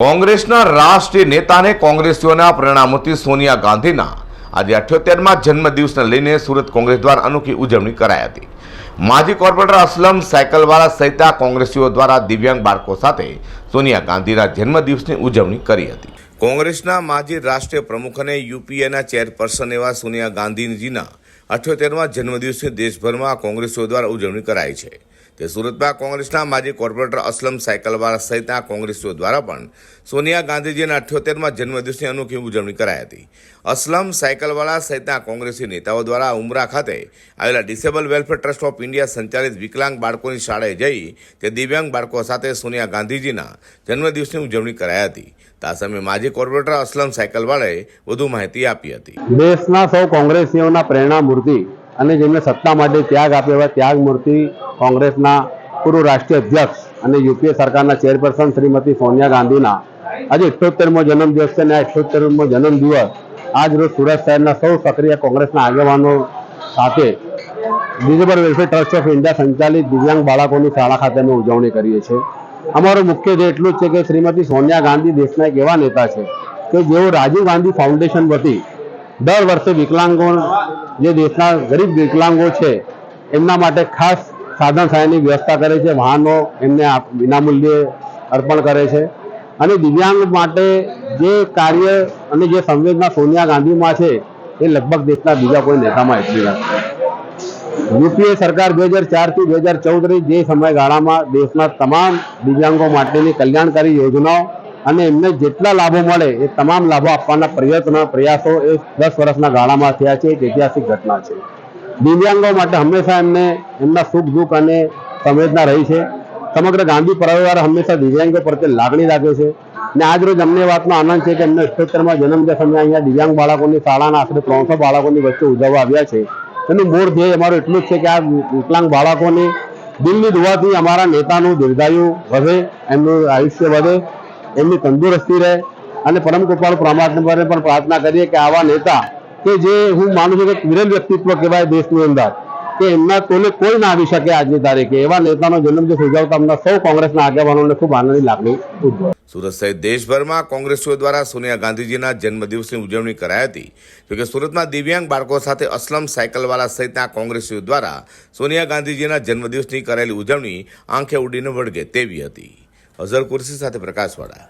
કોંગ્રેસના રાષ્ટ્રીય નેતાને કોંગ્રેસીઓના પરિણામોથી સોનિયા ગાંધીના આજે અઠ્યોતેરમાં જન્મદિવસને લઈને સુરત કોંગ્રેસ દ્વારા અનોખી ઉજવણી કરાઈ હતી. માજી કોર્પોરેટર અસલમ સાયકલવાળા સહિત કોંગ્રેસીઓ દ્વારા દિવ્યાંગ બાળકો સાથે સોનિયા ગાંધીના જન્મદિવસની ઉજવણી કરી હતી. કોંગ્રેસના માજી રાષ્ટ્રીય પ્રમુખ અને યુપીએના ચેરપર્સન એવા સોનિયા ગાંધીજીના અઠ્યોતેરમાં જન્મદિવસની દેશભરમાં કોંગ્રેસીઓ દ્વારા ઉજવણી કરાઈ છે. તે સુરતમાં કોંગ્રેસના માજી કોર્પોરેટર અસલમ સાયકલવાળા સહિતના કોંગ્રેસીઓ દ્વારા પણ સોનિયા ગાંધીજીના અઠ્યોતેરમાં જન્મદિવસની અનોખી ઉજવણી કરાઈ હતી. અસલમ સાયકલવાળા સહિતના કોંગ્રેસી નેતાઓ દ્વારા ઉમરા ખાતે આવેલા disable welfare trust of India સંચાલિત વિકલાંગ બાળકોની શાળાએ જઈ તે દિવ્યાંગ બાળકો સાથે સોનિયા ગાંધીજીના જન્મદિવસની ઉજવણી કરાઈ હતી. તા સમયે માજી કોર્પોરેટર અસલમ સાયકલવાળાએ વધુ માહિતી આપી હતી. દેશના સૌ કોંગ્રેસીઓના પ્રેરણા અને જેમણે સત્તા માટે ત્યાગ આપ્યો એવા ત્યાગમૂર્તિ કોંગ્રેસના પૂર્વ રાષ્ટ્રીય અધ્યક્ષ અને યુપીએ સરકારના ચેરપર્સન શ્રીમતી સોનિયા ગાંધીના આજે ઇઠ્યોતેરમો જન્મદિવસ છે અને આ ઇઠ્યોતેરમો જન્મદિવસ આજ રોજ સુરત શહેરના સૌ સક્રિય કોંગ્રેસના આગેવાનો સાથે disable welfare trust of India સંચાલિત દિવ્યાંગ બાળકોની શાળા ખાતે અમે ઉજવણી કરીએ છીએ. અમારો મુખ્ય ધ્યેય એટલું જ છે કે શ્રીમતી સોનિયા ગાંધી દેશના એક એવા નેતા છે કે જેઓ રાજીવ ગાંધી ફાઉન્ડેશન વતી દર વર્ષે વિકલાંગો જે દેશના ગરીબ વિકલાંગો છે, એમના માટે ખાસ સાધન સહાયની વ્યવસ્થા કરે છે, વાહનો એમને વિનામૂલ્યે અર્પણ કરે છે. અને દિવ્યાંગ માટે જે કાર્ય અને જે સંવેદના સોનિયા ગાંધીમાં છે, એ લગભગ દેશના બીજા કોઈ નેતામાં એટલી નથી. યુપીએ સરકાર બે હજાર ચારથી બે હજાર ચૌદની જે સમયગાળામાં દેશના તમામ દિવ્યાંગો માટેની કલ્યાણકારી યોજનાઓ અને એમને જેટલા લાભો મળે એ તમામ લાભો આપવાના પ્રયત્ન, પ્રયાસો એ દસ વર્ષના ગાળામાં થયા છે, એક ઐતિહાસિક ઘટના છે. દિવ્યાંગો માટે હંમેશા એમને એમના સુખ, દુઃખ અને સંવેદના રહી છે. સમગ્ર ગાંધી પરિવાર હંમેશા દિવ્યાંગો પ્રત્યે લાગણી રાખે છે. ને આજ રોજ અમને વાતનો આનંદ છે કે એમને અઠ્યોતેરમાં જન્મદિવસ અમે અહીંયા દિવ્યાંગ બાળકોની શાળાના આશરે ત્રણસો બાળકોની વચ્ચે ઉજવવા આવ્યા છે. એનું મૂળ ધ્યેય અમારું એટલું જ છે કે આ વિકલાંગ બાળકોની દિલની દુવાથી અમારા નેતાનું દીર્ઘાયુ વધે, એમનું આયુષ્ય વધે એમની તંદુરસ્તી રહે અને પરમ કૃપાળુ પરમાત્માને પણ પ્રાર્થના કરીએ કે આવા નેતા કે જે હું માનું છું કે વિરલ વ્યક્તિત્વ કહેવાય દેશની અંદર, કે એમના કોને કોઈ ના આવી શકે આજની તારીખે. એવા નેતાનો જન્મ જે સુજાવતા અમને સૌ કોંગ્રેસના આગેવાનોને ખૂબ આનંદની લાગણી ઉદ્ભવે સુરત સહિત દેશભરમાં કોંગ્રેસીઓ દ્વારા સોનિયા ગાંધીજીના જન્મદિવસની ઉજવણી કરાઈ હતી. જોકે સુરતમાં દિવ્યાંગ બાળકો સાથે અસલમ સાયકલવાળા સહિતના કોંગ્રેસીઓ દ્વારા સોનિયા ગાંધીજીના જન્મદિવસની કરાયેલી ઉજવણી આંખે ઉડીને વળગે તેવી હતી. અઝર કુર્સી સાથે પ્રકાશવાળા.